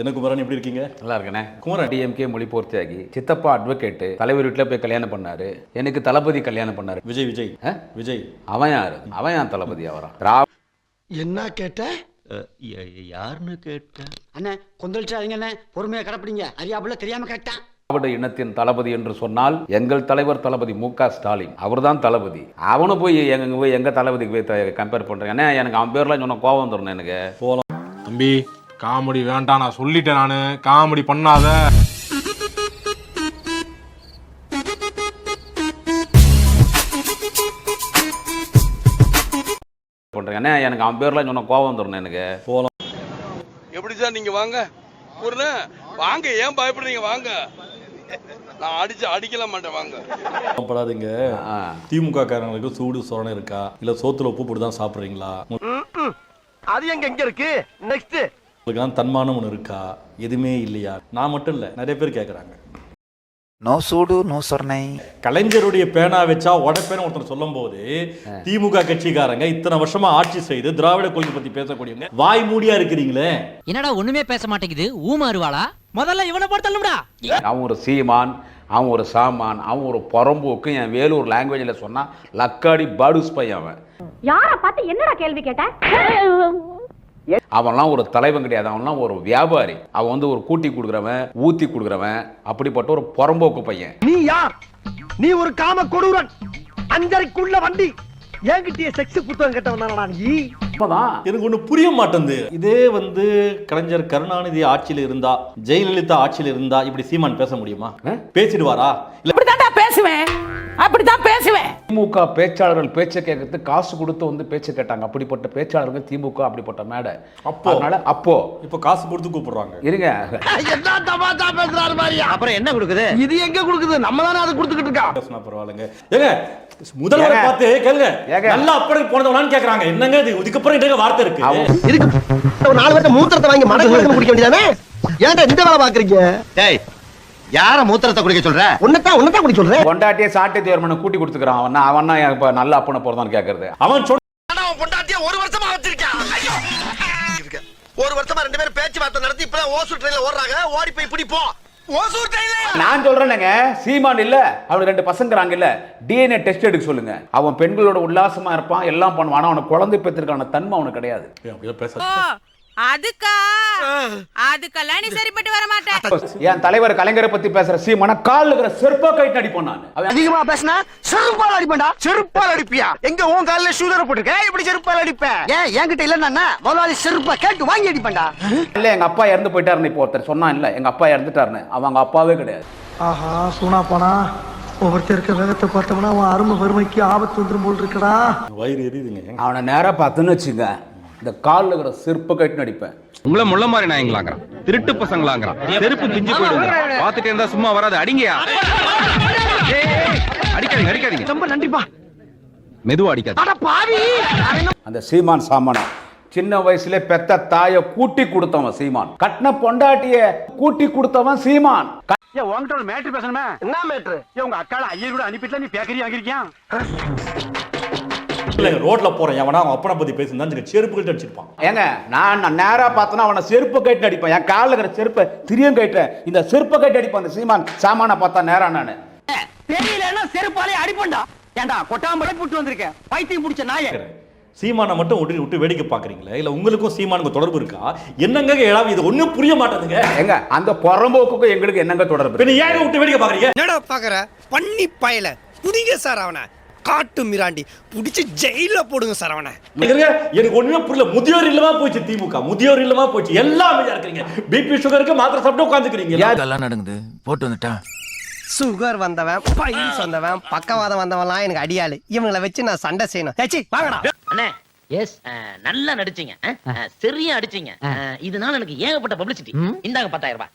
என்ன குமரன் எப்படி இருக்கீங்க? நல்லா இருக்கண்ணே குமரன். டிஎம்கே மொழி பூர்த்தியாகி சித்தப்பா அட்வொகேட்டு தலைவர் வீட்டில் போய் கல்யாணம் பண்ணாரு. எனக்கு தளபதி கல்யாணம் பண்ணாரு. விஜய் விஜய்? விஜய். அவன் யாரு? அவன் யான் தளபதி அவரா? திரா என்ன கேட்ட? யாருன்னு கேட்டேன் அண்ணே கொந்தளிச்சாதீங்க அண்ணே பொறுமையா கடப்பிடிங்க. அறியாப்புல தெரியாம கேட்டான். திராவிட இனத்தின் தளபதி என்று சொன்னால் எங்கள் தலைவர் தளபதி மு க ஸ்டாலின். அவர்தான் தளபதி. அவனை போய் எங்க போய் எங்க தளபதிக்கு போய் கம்பேர் பண்றேன் எனக்கு அவன் பேர்லாம் சொன்ன கோபம் வந்துடும் எனக்கு. தம்பி காமெடி வேண்டாம் நான் சொல்லிட்டேன் நானு. காமெடி பண்ணாத. பண்றேன் ஏன்னா எனக்கு அவன் பேர்லாம் சொன்ன கோபம் வந்துடும் எனக்கு. போலாம். எப்படி சார் நீங்க வாங்க? ஒரு வாங்க ஏன் பயப்படுறீங்க? வாங்க. நான் அடிச்சு அடிக்கல மாட்டேன் வாங்க. படாதீங்க ஆ. திமுக காரங்களுக்கு சூடு சொரணை இருக்கா? இல்ல சோத்துல உப்பு போட்டு தான் சாப்பிடுறீங்களா அது எங்க எங்க இருக்கு? நெக்ஸ்ட் உங்களுக்கு தான் தன்மானம் ஒன்று இருக்கா? எதுவுமே இல்லையா? நான் மட்டும் இல்ல நிறைய பேர் கேக்குறாங்க. நோ சூடு நோ சொர்ணை. கலைஞருடைய பேனா வச்சா உடப்பேன்னு ஒருத்தர் சொல்லும் போது திமுக கட்சிக்காரங்க இத்தனை வருஷமா ஆட்சி செய்து திராவிட கொள்கை பத்தி பேசக்கூடியவங்க வாய் மூடியா இருக்கிறீங்களே? என்னடா ஒண்ணுமே பேச மாட்டேங்குது. ஊமா அருவாளா முதல்ல இவனை போடுத்தலும்டா அவன் ஒரு சீமான் அவன் ஒரு சாமான் அவன் ஒரு புறம்போக்கு என் வேலூர் லாங்குவேஜில் சொன்னா லக்காடி பாடுஸ் பையன் அவன். யார பார்த்து என்னடா கேள்வி கேட்ட? அவன்லாம் ஒரு தலைவன் கிடையாது. அவன்லாம் ஒரு வியாபாரி. அவன் வந்து ஒரு கூட்டி கொடுக்குறவன் ஊத்தி கொடுக்குறவன் அப்படிப்பட்ட ஒரு புறம்போக்கு பையன். நீ யார்? நீ ஒரு காம கொடூரன். அஞ்சரைக்குள்ள வண்டி. என்கிட்டயே செக்ஸ் புத்தகம் கேட்டவன் நீ? இப்பதான் எனக்கு ஒண்ணு புரிய மாட்டேங்குது. இதே வந்து கலைஞர் கருணாநிதி ஆட்சியில இருந்தா ஜெயலலிதா ஆட்சியில இருந்தா இப்படி சீமான் பேச முடியுமா? பேசிடுவாரா? இல்ல பேசுவேன். அப்படித்தான் பேசுவேன். திமுக பேச்சாளர்கள் பேச்சை கேட்கறது காசு கொடுத்து வந்து பேச்சை கேட்டாங்க. அப்படிப்பட்ட பேச்சாளர்கள் திமுக அப்படிப்பட்ட மேடை. அப்போ? அதனால அப்போ. இப்ப காசு கொடுத்து கூப்பிடுறாங்க. இருங்க. என்ன தமாத்தா பேசுறாரு மாதிரியா அப்புறம் என்ன கொடுக்குது? இது எங்க கொடுக்குது? நம்ம தானே அதை கொடுத்துக்கிட்டு இருக்கா? பேசினா பரவாயில்லைங்க. ஏங்க முதல்வரை. பார்த்து கேளுங்க. நல்லா அப்படி போனதவனான்னு கேக்குறாங்க. என்னங்க இது? இதுக்கப்புறம் என்னங்க வார்த்தை இருக்கு? ஒரு நாலு பேர்த்த மூத்திரத்தை வாங்கி மடக்கு குடிக்க வேண்டியதானே? ஏன்டா இந்த வேலை பாக்குறீங்க டேய் யார மூத்திரத்தை குடிக்க சொல்ற? உன்னதான் உன்னதான் குடிக்க சொல்றேன் கொண்டாட்டியே சாட்டை தேர்மனை கூட்டி கொடுத்துக்கிறான். அவன் அவன் இப்ப நல்ல அப்பனை போறதான்னு கேட்கறது அவன் சொன்ன பொண்டாட்டிய ஒரு வருஷமா வச்சிருக்கான். ஒரு வருஷமா ரெண்டு பேரும் பேச்சுவார்த்தை நடத்தி இப்பதான் ஓசூர் ட்ரெயின்ல ஓடுறாங்க. ஓடி போய் பிடிப்போம். நான் சொல்றேனுங்க. சீமான் இல்ல. அவனுக்கு ரெண்டு பசங்கிறாங்க இல்ல. டிஎன்ஏ டெஸ்ட் எடுக்க சொல்லுங்க. அவன் பெண்களோட உல்லாசமா இருப்பான் எல்லாம் பண்ணுவான். ஆனா அவனுக்கு குழந்தை பெற்றிருக்கான தன்மை அவனுக்கு கிடையாது. அதுக்கா? அதுக்கெல்லாம் நீ சரிப்பட்டு வர மாட்டேன் என் தலைவர் கலைஞரை பத்தி பேசுற சீமான கால் இருக்கிற செருப்பா கைட்டு அடிப்பான் நான். அவன் அதிகமா பேசினா செருப்பால் அடிப்பேன்டா. செருப்பால் அடிப்பியா? எங்க உன் கால்ல ஷூதர போட்டுருக்க? இப்படி செருப்பால் அடிப்ப? ஏன் என்கிட்ட இல்லன்னா முதலாளி செருப்பா கேட்டு வாங்கி அடிப்பேன்டா. இல்ல எங்க அப்பா இறந்து போயிட்டாருன்னு இப்போ ஒருத்தர் சொன்னான் இல்ல. எங்க அப்பா இறந்துட்டாருன்னு. அவங்க அப்பாவே கிடையாது. ஆஹா சூனா போனா ஒவ்வொருத்தர் இருக்க வேகத்தை பார்த்தோம்னா அவன் அருமை வறுமைக்கு ஆபத்து வந்துரும் போல் இருக்கடா. வயிறு எரியுதுங்க. அவனை நேரா பார்த்துன்னு வச்சுங்க இந்த காலில் இருக்கிற செருப்பு கைட்டு அடிப்பேன். உங்களை முள்ள மாதிரி நாயங்களாங்கிறான் திருட்டு பசங்களாங்கிறான். செருப்பு பிஞ்சு போயிடுங்க. பாத்துட்டே இருந்தா சும்மா வராது. அடிங்கயா? அடிக்காதீங்க அடிக்காதீங்க. ரொம்ப நன்றிப்பா. மெதுவா அடிக்காதீங்க. அட பாவி. அந்த சீமான் சாமானை சின்ன வயசுல பெத்த தாய கூட்டி கொடுத்தவன் சீமான். கட்டின பொண்டாட்டிய கூட்டி கொடுத்தவன் சீமான். உன்கிட்ட ஒரு மேட்ரு பேசணுமே? என்ன மேட்ரு உங்க அக்கால ஐயர் கூட அனுப்பிட்டு நீ பேக்கரி வாங்கிருக்கியா இல்லைங்க ரோட்ல போறேன். எவனா அவன் அப்பனை பத்தி பேசியிருந்தா செருப்பு கட்டு அடிச்சிருப்பான். ஏங்க நான் நான் நேரா பார்த்தனா அவனை செருப்பு கைட்டு அடிப்பேன். என் காலில் இருக்கிற செருப்பை திரியும் கைட்டேன் இந்த செருப்பை கைட்டு அடிப்பான் அந்த சீமான் சாமானை பார்த்தா நேரா நான். தெரியலன்னா செருப்பாலே அடிப்பண்டா ஏண்டா கொட்டாம்பளை புட்டு வந்திருக்கேன். பைத்தியம் பிடிச்ச நாய. சீமானை மட்டும் விட்டு விட்டு வேடிக்கை பாக்குறீங்களே இல்ல உங்களுக்கும் சீமானுக்கும் தொடர்பு இருக்கா? என்னங்க ஏழாவது இது ஒண்ணும் புரிய மாட்டேங்குங்க எங்க அந்த புறம்போக்குக்கும் எங்களுக்கு என்னங்க தொடர்பு? பின்ன ஏன் விட்டு வேடிக்கை பாக்குறீங்க என்னடா பாக்குற பண்ணி பயல. புடிங்க சார் அவனை. காட்டு மிராண்டி. புடிச்சு ஜெயில போடுங்க சார் அவனை இருங்க, எனக்கு ஒண்ணுமே புரியல. முதியோர் இல்லமா போச்சு திமுக. முதியோர் இல்லமா போச்சு. எல்லாம் அமைதியா இருக்கிறீங்க. பிபி சுகருக்கு மாத்திரை சாப்பிட்டு உட்காந்துக்கிறீங்க அதெல்லாம் நடக்குது. போட்டு வந்துட்டேன் சுகர் வந்தவன் பைல்ஸ் வந்தவன் பக்கவாதம் வந்தவன்லாம் எனக்கு அடியாளு. இவங்களை வச்சு நான் சண்டை செய்யணும். ஏச்சி வாங்கடா. அண்ணே எஸ் நல்லா நடிச்சீங்க. சரியா அடிச்சீங்க. இதனால எனக்கு ஏகப்பட்ட பப்ளிசிட்டி இந்தாங்க பத்தாயிரம் ரூபாய்.